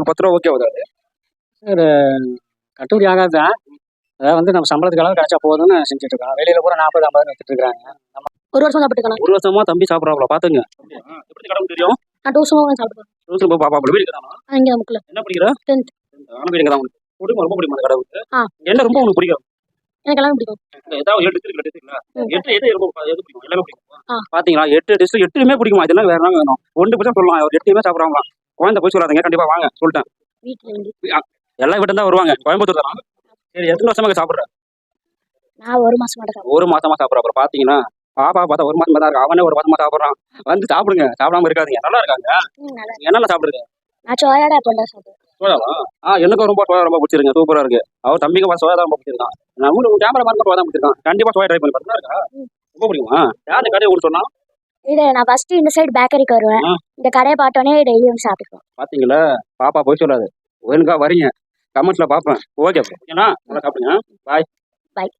ஒரு பத்து ரூபா ஓகே ஆகுது ஒரு கட்டுப்படி ஆகாது. தான் அதாவது வந்து நம்ம சம்பளத்துக்கு அளவு கிடைச்சா போதும்னு செஞ்சுட்டு இருக்கோம் வெளியில பூரா நாற்பது ஐம்பது வித்துட்டு இருக்காங்க. ஒரு வருஷம் சாப்பிட்டுக்கலாம் ஒரு வருஷமா தம்பி சாப்பிட்றாப்ல பாத்துங்க எப்படி கடவுள் தெரியும்? நான் டூ வருஷமா சாப்பிட்டுக்கேன் ரோஸ் ரொம்ப பாப்பா வீடு இருக்கா இங்கே நமக்குள்ள என்ன படிக்கிற Tenth. ஆனா வீடு தான் பிடிக்கும் ரொம்ப பிடிக்கும் அந்த கடவுளுக்கு. என்ன ரொம்ப உனக்கு பிடிக்கும்? எனக்கு எல்லாம் பிடிக்கும். ஏதாவது எட்டு டிஸ்ட்ரிக்ட் எடுத்துக்கல ம். எட்டு எது ரொம்ப எது பிடிக்கும்? எல்லாமே. பிடிக்கும்? பாத்தீங்களா? எட்டு டிஸ்ட்ரிக்ட் எட்டுமே பிடிக்குமா? இதெல்லாம் வேற என்ன வேணும்? ஒன்று பட்சம் சொல்லலாம். எட்டுமே சாப்பிடுறாங்களா குழந்தை போய் சொல்லாதீங்க கண்டிப்பா வாங்க சொல்லிட்டேன். வீட்டில் இருந்து. எல்லா வீட்டும் தான் வருவாங்க. கோயம்புத்தூர் தான். சரி எத்தனை வருஷமா சாப்பிடுற? நான் ஒரு மாசம் ஒரு மாசமா சாப்பிடுற. அப்புறம் பாத்தீங்கன்னா பாப்பா பார்த்தா ஒரு மாசமா தான் இருக்கு? அவனே ஒரு மாசமா சாப்பிடுறான். வந்து சாப்பிடுங்க. சாப்பிடாம இருக்காதீங்க. நல்லா இருக்காங்க. என்னென்ன சாப்பிடுங்க நான் சோயாடா பொண்டா சாப்பிடுவேன். சோயாவா? ஆ எனக்கும் ரொம்ப சோயா ரொம்ப பிடிச்சிருங்க சூப்பரா இருக்கு. அவர் தம்பிக்கு பார்த்து சோயா தான் ரொம்ப பிடிச்சிருக்கான். நம்மளுக்கு கேமரா மாதிரி சோயா தான் பிடிச்சிருக்கான். கண்டிப்பா சோயா ட்ரை பண்ணி பார்த்தா இருக்கா? ரொம்ப பிடிக்குமா? யார் கடையை உங்களுக்கு சொன்னா? இது நான் ஃபர்ஸ்ட் இந்த சைடு பேக்கரிக்கு வருவேன். இந்த கடையை பார்த்தோன்னே டெய்லி வந்து சாப்பிட்டுக்குவேன் பாத்தீங்களா? பாப்பா போய் சொல்லாது. ஒழுங்கா வரீங்க கமெண்ட்ல பாப்பேன். ஓகே ஓகேண்ணா? நல்லா சாப்பிடுங்க. பாய் Bye.